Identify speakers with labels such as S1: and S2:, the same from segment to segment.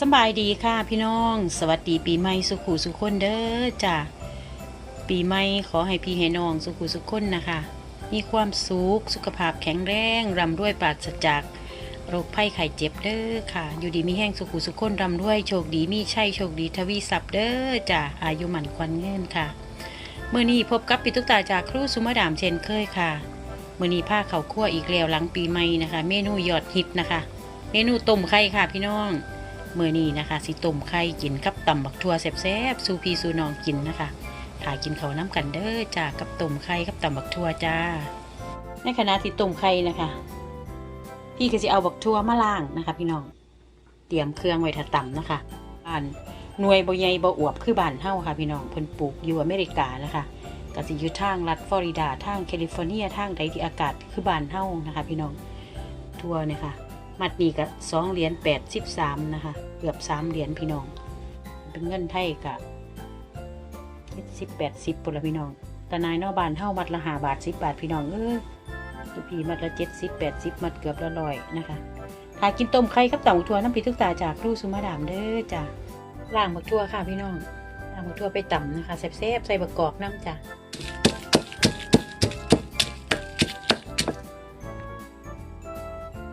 S1: สบายดีค่ะพี่น้อง สวัสดีปีใหม่สุขุสุขคนเด้อจ้ะ ปีใหม่ขอให้พี่ให้น้องสุขุสุขคนนะคะ มีความสุขสุขภาพแข็งแรงร่ำรวยปราศจากโรคภัยไข้เจ็บเด้อค่ะ อยู่ดีมีแห้งสุขุสุขคนร่ำรวยโชคดีมีชัยโชคดีทวีศัพย์เด้อจ้ะอายุหมันควันเงินค่ะเมื่อนี้พบกับปิตุกตาจากครูสุมาดามเช่นเคยค่ะเมื่อนี้ผ้าเขาคั่วอีกแล้วหลังปีใหม่นะคะ เมนูยอดฮิตนะคะ เมนูต้มไข่ค่ะพี่น้องเมื่อนี้นะคะสิต้มไข่กินกับตำบักทั่วแซ่บๆสูพีสูนองกินนะคะ ถ่ายกินเขาน้ำกันเด้อจ้ากับต้มไข่กับตำบักทั่วจ้า ในขณะที่ต้มไข่นะคะ พี่ก็จะเอาบักทั่วมาล้างนะคะ พี่น้อง เตรียมเครื่องไว้ถ้าตำนะคะบ้านหน่วยบ่ใหญ่บ่อวบคือบ้านเฮาค่ะพี่น้องเพิ่นปลูกอยู่อเมริกานะคะก็สิอยู่ทางรัฐฟลอริดาทางแคลิฟอร์เนียทางใดที่อากาศคือบ้านเฮานะคะ พี่น้องทั่วเนี่ยค่ะมัดนี้ก็สองเหรียญแปดสิบสามนะคะ เกือบสามเหรียญพี่น้อง เป็นเงินไทยกับ สิบแปดสิบปุระพี่น้องแต่นายนอกบานเท่ามัดละหาบาทสิบบาทพี่น้องเออทุพีมัดละเจ็ดสิบแปดสิบมัดเกือบละร้อยนะคะหากินต้มไข่กับเต่าทัวน้ำพริกทุกตาจากครูสุมาดามเด้อจ้ะล่างบักทั่วค่ะพี่น้องล่างบักทั่วไปต่ำนะคะแซ่บๆใส่บักกอกน้ำจ้ะ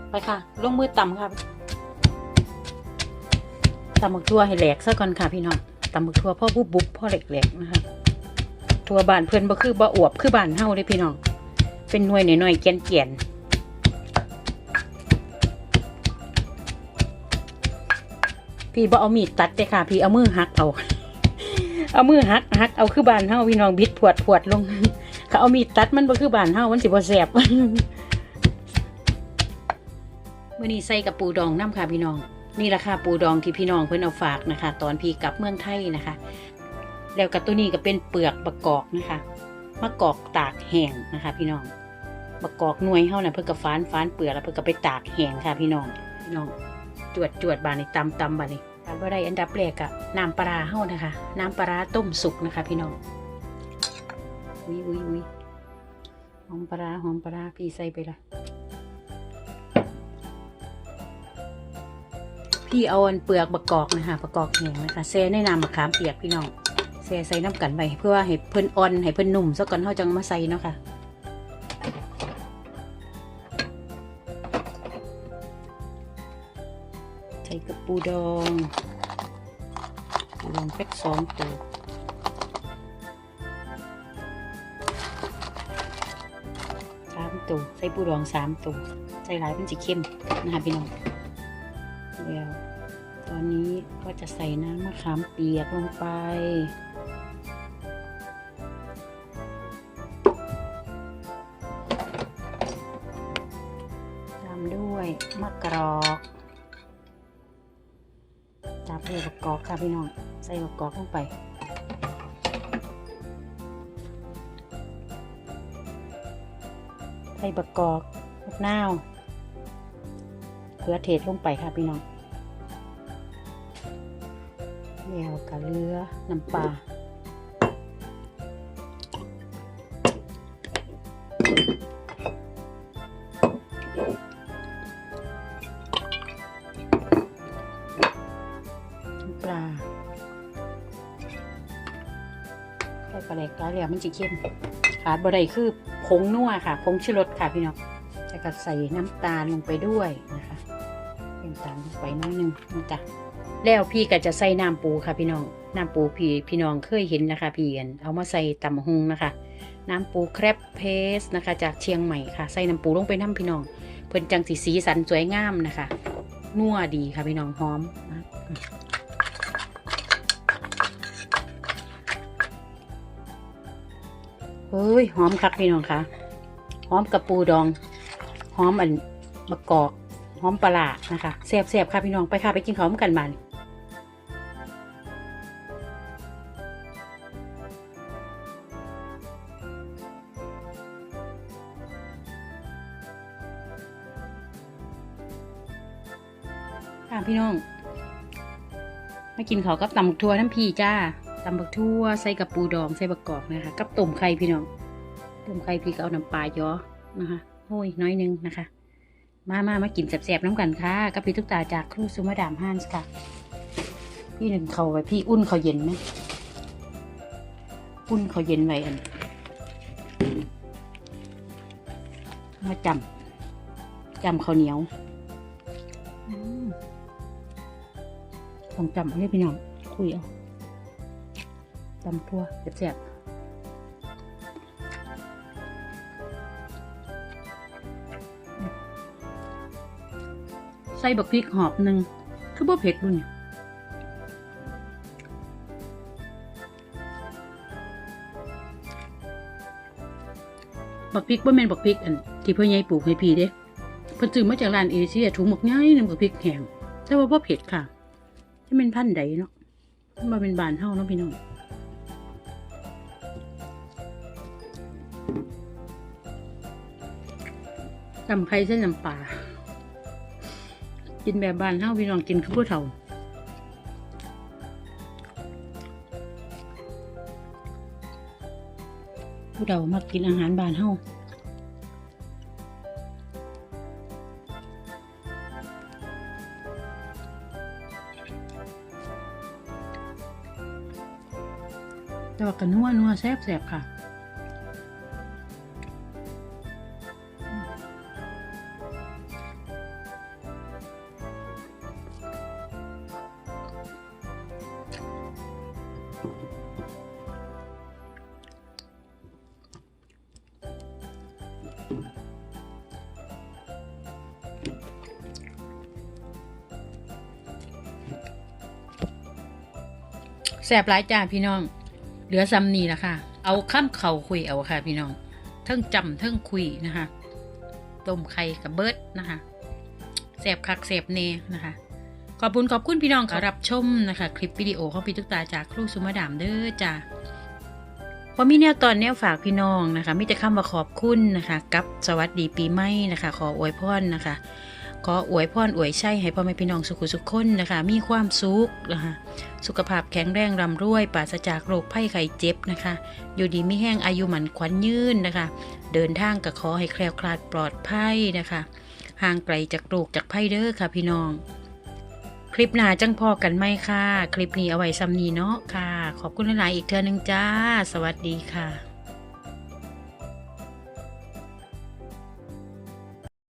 S1: ไปค่ะ ลงมือต่ำค่ะต่ำหมกทั่วให้แหลกซะก่อนค่ะพี่น้อง ตำหมึกทั่วพ่อบุบบุบพ่อแหล็กๆนะคะทั่วบานเพื่อนบ่คือบ่อวบคือบานเฮาเลยพี่น้อง เป็นหน่วยหน่อยๆเกียนเกียนพี่บ่เอามีดตัดเลยค่ะ พี่เอามือหักเอา เอามือหักหักเอาคือบานเฮาพี่น้องบิดพวดพวดลงเขาเอามีดตัดมันบ่คือบานเฮามันสิบ่แสบมื่อนี้ใส่กับปูดองน้ำค่ะพี่น้อง นี่ราคาปูดองที่พี่น้องเพิ่นเอาฝากนะคะ ตอนพี่กลับเมืองไทยนะคะ แล้วกับตัวนี้ก็เป็นเปลือกประกอกนะคะมะกอกตากแห้งนะคะ พี่น้องประกอกหน่วยเฮาน่ะเพิ่นก็ฟานฟานเปลือกแล้วเพิ่นก็ไปตากแห้งค่ะ พี่น้องพี่น้องจวดจวดบานนี่ตำตำบานนี่การว่าได้อันดับแรกอะน้ำปลาเฮานะคะ น้ำปลาต้มสุกนะคะ พี่น้องอุ้ยอุ้ยอุ้ยหอมปลาหอมปลาร้าพี่ใส่ไปละ พี่เอาอันเปลือกประกอบนะคะประกอบแห้งนะคะแซ่ในน้ำมะขามเปียกพี่น้องแซ่ใส่น้ำกันไปเพื่อให้เพิ่นอ่อนให้เพิ่นนุ่มซะก่อนเฮาจังมาใส่เนาะค่ะใส่กับปูดองปูดองแพ็คสองตัวสามตัวใส่ปูดองสามตัวใส่หลายมันจะเข้มนะคะพี่น้อง แล้ว ตอนนี้ก็จะใส่น้ำมะขามเปียกลงไป ตามด้วยมะกรอกจับเลยมะกอกค่ะพี่น้อง ใส่มะกอกลงไปใส่มะกอกมะนาว ขือเทศลงไปค่ะพี่น้องแล้วกะเลือน้ำปลาน้ำปลาใส่ปลาแหลกปลาเหลี่ยมมันจะเข้มขาดบ่ได้คือผงนัวค่ะ ผงชูรสค่ะพี่น้องแล้วก็ใส่น้ำตาลลงไปด้วยนะ น้ำตาลลงไปน้อยหนึงนะจ๊ะแล้วพี่ก็จะใส่น้ำปูค่ะพี่น้อง น้ำปูพี่พี่น้องเคยเห็นนะคะ พี่กันเอามาใส่ตำฮุงนะคะ น้ำปูแครบเพสนะคะ จากเชียงใหม่ค่ะ ใส่น้ำปูลงไปน้ำพี่น้อง เพิ่นจังสีสีสันสวยงามนะคะ นัวดีค่ะพี่น้องหอมนะเฮ้ยหอมคักพี่น้องค่ะหอมกับปูดอง หอมอันมะกอก หอมปลานะคะแซ่บๆค่ะพี่น้องไปค่ะไปกินข้าวกันมันค่ะพี่น้อง มากินขอกับตำบักทั่วน้ำพีจ้าตำบักทั่วใส่กับปูดองใส่บักกอกนะคะ กับต้มไข่พี่น้อง ต้มไข่พี่ก็เอาน้ำปลาย้อนะคะโอ้ยน้อยนึงนะคะ มามามากินแสบๆน้ำกันค่ะกับพี่ทุกตาจากครูซูมาดามฮันส์ค่ะ พี่หนึ่งเขาไว้พี่อุ่นเขาเย็นไหมอุ่นเขาเย็นไว้อัน มาจำจำข้าวเหนียวอืมต้องจำเอาเลยพี่น้องคุยเอาจำทั่วแซ่บๆ ใส่บักพริกหอบหนึ่งคือบ่เผ็ดบุญบักพริกบ่แม่นบักพริกอันที่พ่อใหญ่ปลูกให้พี่เด้เพิ่นซื้อมาจากร้านเอเชียถุงบักใหญ่นึงบักพริกแห้งแต่ว่าบ่เผ็ดค่ะจะเป็นพันธุ์ใดเนาะมันบ่เป็นบานเฮาเนาะพี่น้องตำไข่เส้นน้ำปลา กินแบบบ้านเฮาพี่น้องกินคือผู้เฒ่าผู้เฒ่ามักกินอาหารบ้านเฮาแต่ว่ากันนัวนัวแซ่บแซ่บค่ะ แสบหลายจ้าพี่น้อง เหลือซ้ำนี่ละค่ะเอาข้ามเข่าคุยเอาค่ะ พี่น้องเทิงจำเทิงคุยนะคะ ต้มไข่กับเบิร์ดนะคะแสบคักแสบเนนะคะ ขอบคุณขอบคุณพี่น้องค่ะรับชมนะคะ คลิปวิดีโอของพี่ตุ๊กตาจากครูสุมาดามเด้อจ้าพอมีแนวตอนแนวฝากพี่น้องนะคะมิจะคำว่าขอบคุณนะคะ กับสวัสดีปีใหม่นะคะ ขออวยพรนะคะ ขออวยพรอวยชัยให้พ่อแม่พี่น้องสุขุสุขคนนะคะ มีความสุขนะคะสุขภาพแข็งแรงร่ำรวยปราศจากโรคภัยไข้เจ็บนะคะ อยู่ดีไม่แห้งอายุหมันขวัญยืนนะคะ เดินทางก็ขอให้แคล้วคลาดปลอดภัยนะคะห่างไกลจากโรคจากภัยเด้อค่ะพี่น้อง ลิปหน้าจังพอกันไหมค่ะ คลิปนี้เอาไว้ซ้ำนี้เนาะค่ะ ขอบคุณหลายๆอีกเทื่อนึงจ้า สวัสดีค่ะ